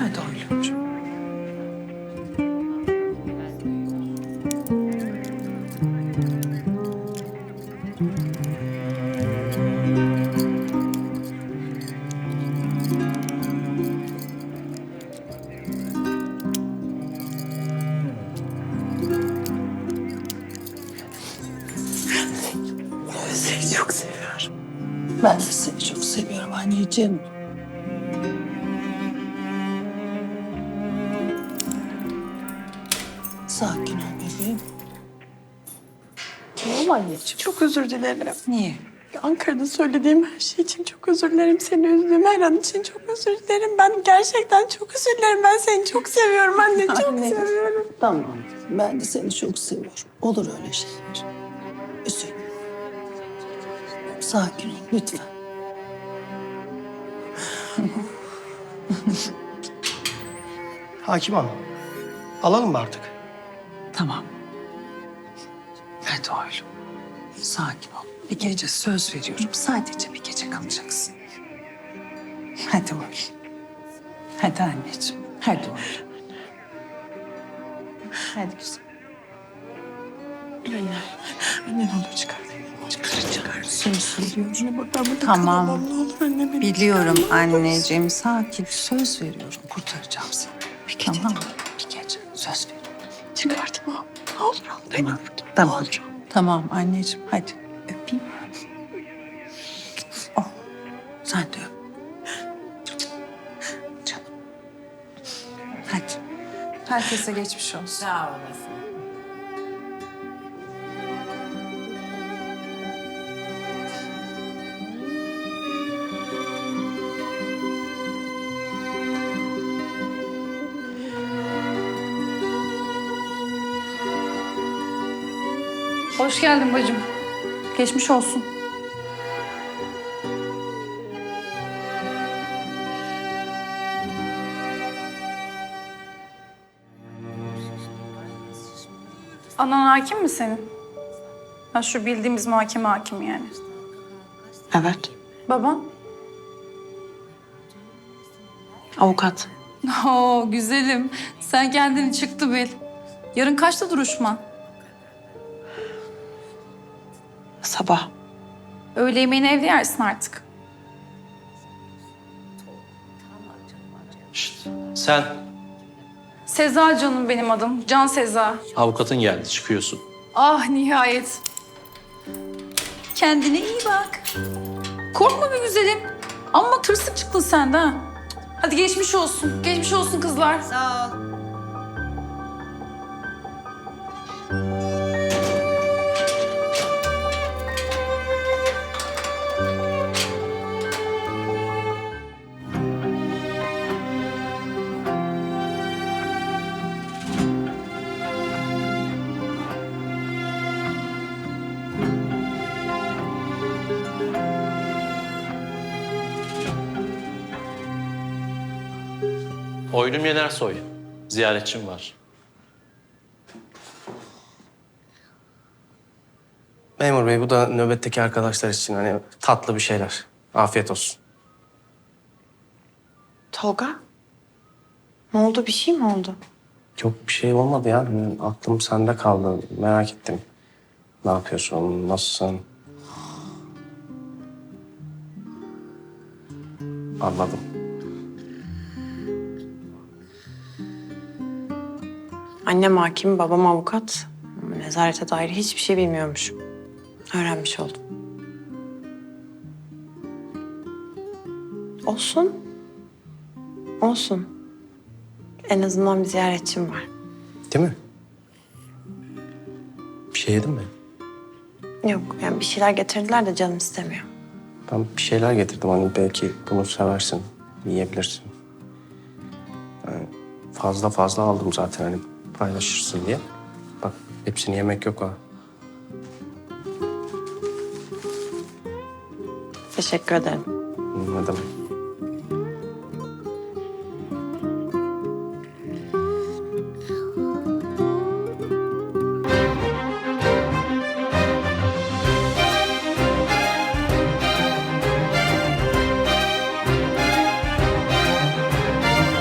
Hadi oğlum. Seni çok seviyorum. Ben de seni çok seviyorum anneciğim. Sakin ol bebeğim. Tamam anneciğim. Çok özür dilerim. Niye? Ankara'da söylediğim her şey için çok özür dilerim. Seni üzdüğüm her an için çok özür dilerim. Ben gerçekten çok özür dilerim. Ben seni çok seviyorum anne. Çok Anne. seviyorum. Tamam. Ben de seni çok seviyorum. Olur öyle şeyler. Üzülme. Sakin ol lütfen. Hakim Hanım, alalım mı artık? Tamam. Hadi oğlum. Sakin ol. Bir gece söz veriyorum. Sadece bir gece kalacaksın. Hadi oğlum. Hadi anneciğim. Hadi oğlum. Hadi güzel. Anne, anne ne olur çıkar. Çıkar çıkar. Veriyorum. Anne bak ben burada Tamam. kalamam. Ne olur anne beni Biliyorum anneciğim. Sakin. Söz veriyorum. Kurtaracağım seni. Bir gece. Tamam mı? Bir gece. Söz veriyorum. Çıkartma. Ne olur al beni. Tamam. Tamam. Tamam anneciğim. Hadi öpeyim. Oh. Sen de öp. Canım. Hadi. Herkese geçmiş olsun. Sağ olasın. Hoş geldin bacım. Geçmiş olsun. Anan hakim mi senin? Ha şu bildiğimiz muhakeme hakim yani. Evet. Baban? Avukat. Oo güzelim. Sen kendini çıktı bil. Yarın kaçta duruşman? Sabah. Öğle yemeğini evde yersin artık. Şşt, sen Seza canım benim adım. Can Seza. avukatın geldi çıkıyorsun. Ah nihayet. Kendine iyi bak. Korkma be güzelim. Amma tırsık çıktın sen de ha. Hadi geçmiş olsun. Geçmiş olsun kızlar. Sağ ol. Oylum Yenersoy. Ziyaretçim var. Memur bey bu da nöbetteki arkadaşlar için hani tatlı bir şeyler. Afiyet olsun. Tolga. Ne oldu? Bir şey mi oldu? Yok bir şey olmadı ya. Benim Aklım sende kaldı. Merak ettim. Ne yapıyorsun? Nasılsın? Anladım. Annem hakim, babam avukat. Nezarete dair hiçbir şey bilmiyormuş. Öğrenmiş oldum. Olsun. Olsun. En azından bir ziyaretçim var. Değil mi? Bir şey yedin mi? Yok yani bir şeyler getirdiler de canım istemiyor. Ben bir şeyler getirdim. Hani belki bunu seversin. Yiyebilirsin. Yani fazla fazla aldım zaten hani paylaşırsın diye. Bak hepsini yemek yok ha. Teşekkür ederim. Ne demek?